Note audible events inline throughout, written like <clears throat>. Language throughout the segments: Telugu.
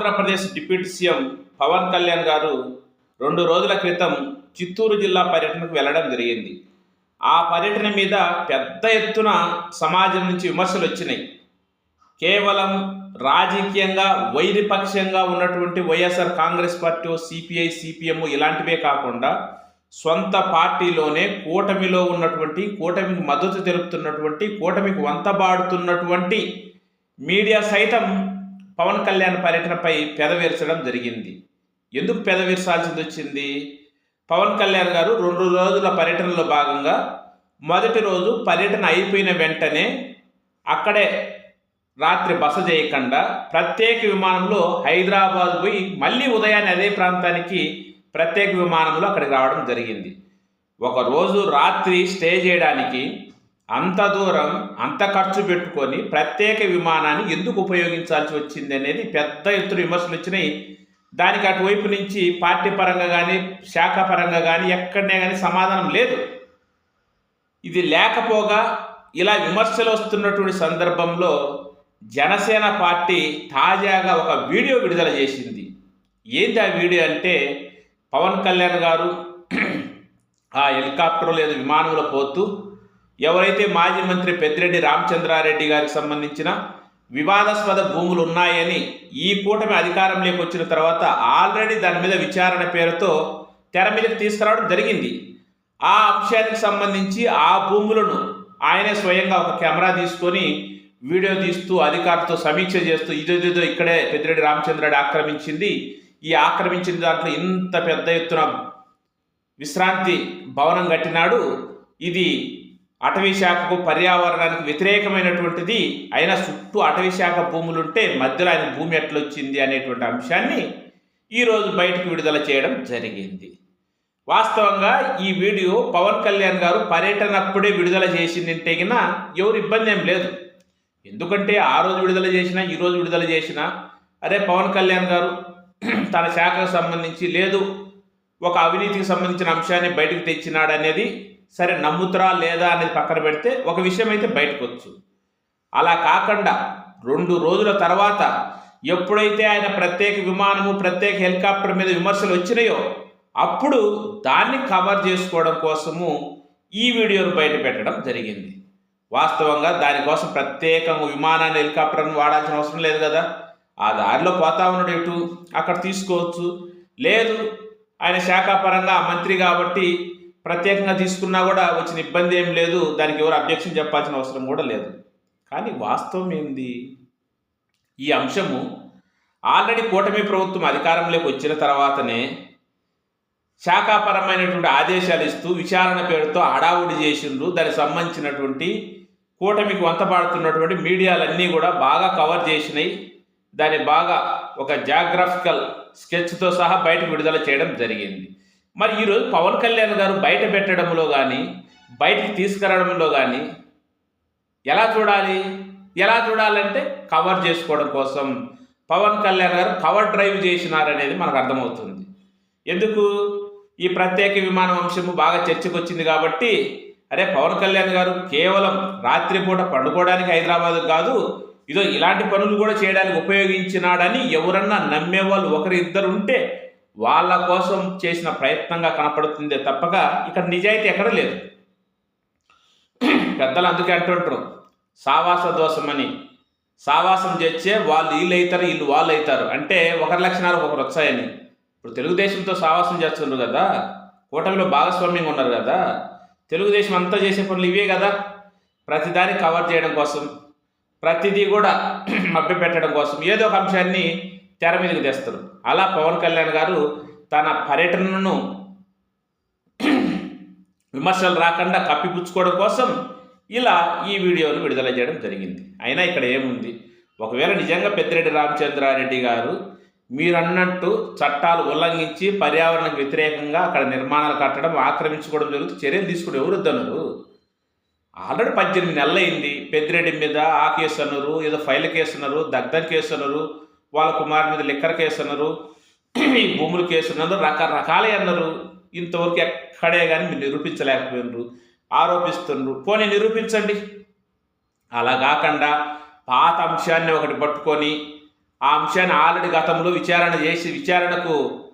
ఆంధ్రప్రదేశ్ డిప్యూటీ సీఎం పవన్ కళ్యాణ్ గారు రెండు రోజుల క్రితం చిత్తూరు జిల్లా పర్యటనకు వెళ్ళడం జరిగింది. ఆ పర్యటన మీద పెద్ద ఎత్తున సమాజం నుంచి విమర్శలు వచ్చినాయి. కేవలం రాజకీయంగా వైరిపక్షంగా ఉన్నటువంటి YSR Congress party CPI CPM ఇలాంటివే కాకుండా సొంత పార్టీలోనే కూటమిలో ఉన్నటువంటి కూటమికి మద్దతు తెలుపుతున్నటువంటి కూటమికి వంతబాడుతున్నటువంటి మీడియా సైతం పవన్ కళ్యాణ్ పర్యటనపై పెదవిర్చడం జరిగింది. ఎందుకు పెదవిర్చాల్సింది వచ్చింది? పవన్ కళ్యాణ్ గారు రెండు రోజుల పర్యటనలో భాగంగా మొదటి రోజు పర్యటన అయిపోయిన వెంటనే అక్కడే రాత్రి బస చేయకుండా ప్రత్యేక విమానంలో హైదరాబాద్ పోయి మళ్ళీ ఉదయాన్నే అదే ప్రాంతానికి ప్రత్యేక విమానంలో అక్కడికి రావడం జరిగింది. ఒకరోజు రాత్రి స్టే చేయడానికి అంత దూరం అంత ఖర్చు పెట్టుకొని ప్రత్యేక విమానాన్ని ఎందుకు ఉపయోగించాల్సి వచ్చింది అనేది పెద్ద ఎత్తున విమర్శలు వచ్చినాయి. దానికి అటువైపు నుంచి పార్టీ పరంగా కానీ శాఖ పరంగా కానీ ఎక్కడనే కానీ సమాధానం లేదు. ఇది లేకపోగా ఇలా విమర్శలు వస్తున్నటువంటి సందర్భంలో జనసేన పార్టీ తాజాగా ఒక వీడియో విడుదల చేసింది. ఏంది ఆ వీడియో అంటే పవన్ కళ్యాణ్ గారు ఆ హెలికాప్టర్ లేదా విమానంలో పోతూ ఎవరైతే మాజీ మంత్రి పెద్దిరెడ్డి రామచంద్రారెడ్డి గారికి సంబంధించిన వివాదాస్పద భూములు ఉన్నాయని ఈ కూటమి అధికారంలోకి వచ్చిన తర్వాత ఆల్రెడీ దాని మీద విచారణ పేరుతో తెర మీదకి తీసుకురావడం జరిగింది. ఆ అంశానికి సంబంధించి ఆ భూములను ఆయనే స్వయంగా ఒక కెమెరా తీసుకొని వీడియో తీస్తూ అధికారులతో సమీక్ష చేస్తూ ఇదేదో ఇక్కడే పెద్దిరెడ్డి రామచంద్రారెడ్డి ఆక్రమించింది. ఈ ఆక్రమించిన దాంట్లో ఇంత పెద్ద ఎత్తున విశ్రాంతి భవనం కట్టినాడు. ఇది అటవీ శాఖకు పర్యావరణానికి వ్యతిరేకమైనటువంటిది. అయినా చుట్టూ అటవీ శాఖ భూములుంటే మధ్యలో ఆయన భూమి ఎట్లొచ్చింది అనేటువంటి అంశాన్ని ఈరోజు బయటకు విడుదల చేయడం జరిగింది. వాస్తవంగా ఈ వీడియో పవన్ కళ్యాణ్ గారు పర్యటన అప్పుడే విడుదల చేసింది అంటే ఎవరు ఇబ్బంది ఏం లేదు. ఎందుకంటే ఆ రోజు విడుదల చేసినా ఈరోజు విడుదల చేసినా అరే పవన్ కళ్యాణ్ గారు <clears throat> తన శాఖకు సంబంధించి లేదు ఒక అవినీతికి సంబంధించిన అంశాన్ని బయటకు తెచ్చినాడనేది సరే నమ్ముతురా లేదా అనేది పక్కన పెడితే ఒక విషయం అయితే బయటకు వచ్చు అలా కాకుండా రెండు రోజుల తర్వాత ఎప్పుడైతే ఆయన ప్రత్యేక విమానము ప్రత్యేక హెలికాప్టర్ మీద విమర్శలు వచ్చినాయో అప్పుడు దాన్ని కవర్ చేసుకోవడం కోసము ఈ వీడియోను బయట పెట్టడం జరిగింది. వాస్తవంగా దానికోసం ప్రత్యేకంగా విమానాన్ని హెలికాప్టర్ని వాడాల్సిన అవసరం లేదు కదా. ఆ దారిలో పోతా ఉన్నాడు ఇటు అక్కడ తీసుకోవచ్చు. లేదు ఆయన శాఖాపరంగా మంత్రి కాబట్టి ప్రత్యేకంగా తీసుకున్నా కూడా వచ్చిన ఇబ్బంది ఏం లేదు. దానికి ఎవరు అబ్జెక్షన్ చెప్పాల్సిన అవసరం కూడా లేదు. కానీ వాస్తవం ఏంది? ఈ అంశము ఆల్రెడీ కూటమి ప్రభుత్వం అధికారంలోకి వచ్చిన తర్వాతనే శాఖాపరమైనటువంటి ఆదేశాలు ఇస్తూ విచారణ పేరుతో హడావుడి చేసిండ్రు. దానికి సంబంధించినటువంటి కూటమికి వంతపాడుతున్నటువంటి మీడియాలన్నీ కూడా బాగా కవర్ చేసినాయి. దాన్ని బాగా ఒక జాగ్రఫికల్ స్కెచ్తో సహా బయటకు విడుదల చేయడం జరిగింది. మరి ఈరోజు పవన్ కళ్యాణ్ గారు బయట పెట్టడంలో కానీ బయటికి తీసుకురావడంలో కానీ ఎలా చూడాలి? ఎలా చూడాలంటే కవర్ చేసుకోవడం కోసం పవన్ కళ్యాణ్ గారు కవర్ డ్రైవ్ చేసినారనేది మనకు అర్థమవుతుంది. ఎందుకు? ఈ ప్రత్యేక విమానం అంశము బాగా చర్చకు వచ్చింది కాబట్టి అరే పవన్ కళ్యాణ్ గారు కేవలం రాత్రిపూట పండుకోవడానికి హైదరాబాద్ కాదు ఇదో ఇలాంటి పనులు కూడా చేయడానికి ఉపయోగించినాడని ఎవరన్నా నమ్మేవాళ్ళు ఒకరు ఇద్దరు ఉంటే వాళ్ళ కోసం చేసిన ప్రయత్నంగా కనపడుతుందే తప్పక ఇక్కడ నిజాయితీ ఎక్కడ లేదు. పెద్దలు అందుకే అంటుంటారు సావాస దోషమని సావాసం చేస్తే వాళ్ళు వీళ్ళు అవుతారు వీళ్ళు వాళ్ళు అవుతారు. అంటే ఒకరి లక్షణాలు ఒకరు వచ్చాయని. ఇప్పుడు తెలుగుదేశంతో సావాసం చేస్తున్నారు కదా కూటమిలో భాగస్వామ్యంగా ఉన్నారు కదా తెలుగుదేశం అంతా చేసే పనులు ఇవే కదా. ప్రతిదాన్ని కవర్ చేయడం కోసం ప్రతిదీ కూడా <clears throat> మభ్య పెట్టడం కోసం ఏదో ఒక అంశాన్ని తెర మీదకి తెస్తారు. అలా పవన్ కళ్యాణ్ గారు తన పర్యటనను విమర్శలు రాకుండా కప్పిపుచ్చుకోవడం కోసం ఇలా ఈ వీడియోను విడుదల చేయడం జరిగింది. అయినా ఇక్కడ ఏముంది? ఒకవేళ నిజంగా పెద్దిరెడ్డి రామచంద్రారెడ్డి గారు మీరు అన్నట్టు చట్టాలు ఉల్లంఘించి పర్యావరణకు వ్యతిరేకంగా అక్కడ నిర్మాణాలు కట్టడం ఆక్రమించుకోవడం జరుగుతుంది చర్యలు తీసుకుని ఎవరు వద్దన్నారు? ఆల్రెడీ పద్దెనిమిది నెలలు అయింది పెద్దిరెడ్డి మీద ఆ కేసు అన్నారు ఏదో ఫైల్ కేసు అన్నారు దగ్ధం కేసు అన్నారు. వాళ్ళ కుమారు మీద లిక్కర్ కేసు అన్నారు ఈ భూముల కేసు అన్నారు రకరకాలే అన్నారు. ఇంతవరకు ఎక్కడే కానీ మీరు నిరూపించలేకపోయినరు ఆరోపిస్తున్నారు. పోనీ నిరూపించండి. అలా కాకుండా పాత అంశాన్ని ఒకటి పట్టుకొని ఆ అంశాన్ని ఆల్రెడీ గతంలో విచారణ చేసి విచారణకు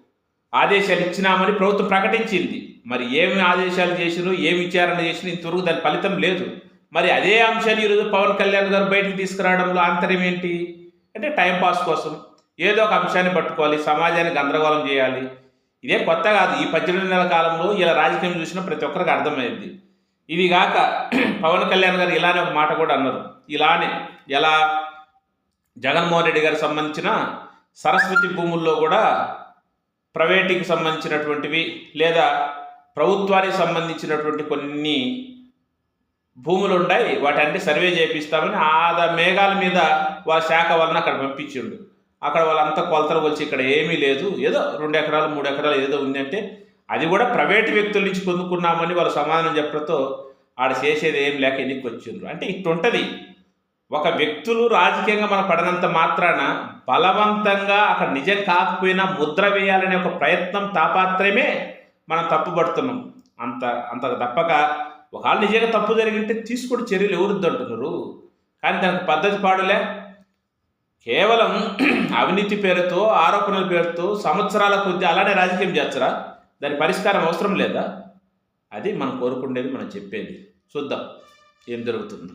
ఆదేశాలు ఇచ్చినామని ప్రభుత్వం ప్రకటించింది. మరి ఏమి ఆదేశాలు చేసినో ఏమి విచారణ చేసినా ఇంతవరకు దాని ఫలితం లేదు. మరి అదే అంశాన్ని ఈరోజు పవన్ కళ్యాణ్ గారు బయటకు తీసుకురావడంలో ఆంతర్యం ఏంటి? అంటే టైంపాస్ కోసం ఏదో ఒక అంశాన్ని పట్టుకోవాలి సమాజాన్ని గందరగోళం చేయాలి. ఇదే కొత్త కాదు ఈ పద్దెనిమిది నెలల కాలంలో ఇలా రాజకీయం చూసిన ప్రతి ఒక్కరికి అర్థమైంది ఇది కాక <clears throat> పవన్ కళ్యాణ్ గారు ఇలానే ఒక మాట కూడా అన్నారు. ఇలానే ఎలా జగన్మోహన్ రెడ్డి గారికి సంబంధించిన సరస్వతి భూముల్లో కూడా ప్రైవేటుకి సంబంధించినటువంటివి లేదా ప్రభుత్వానికి సంబంధించినటువంటి కొన్ని భూములు ఉన్నాయి వాటన్ని సర్వే చేపిస్తామని ఆద మేఘాల మీద వాళ్ళ శాఖ వలన అక్కడ పంపించిండు. అక్కడ వాళ్ళంతా కొలతలు కొలిచి ఇక్కడ ఏమీ లేదు. ఏదో రెండు ఎకరాలు మూడు ఎకరాలు ఏదో ఉందంటే అది కూడా ప్రైవేట్ వ్యక్తుల నుంచి పొందుకున్నామని వాళ్ళు సమాధానం చెప్పడంతో ఆడ చేసేది ఏం లేక ఎన్నికొచ్చిండ్రు. అంటే ఇట్టుంటుంది. ఒక వ్యక్తులు రాజకీయంగా మన పడినంత మాత్రాన బలవంతంగా అక్కడ నిజం కాకపోయినా ముద్ర వేయాలనే ఒక ప్రయత్నం తాపాత్రమే మనం తప్పుపడుతున్నాం. అంత అంత తప్పక ఒకవేళ నిజంగా తప్పు జరిగింటే తీసుకుని చర్యలు ఎవరుద్దు అంటున్నారు. కానీ దానికి పద్ధతి పాడులే. కేవలం <clears throat> అవినీతి పేరుతో ఆరోపణల పేరుతో సంవత్సరాల కొద్దీ అలానే రాజకీయం చేస్తారా? దాని పరిష్కారం అవసరం లేదా? అది మనం కోరుకునేది మనం చెప్పేది. చూద్దాం. ఏం జరుగుతుందో.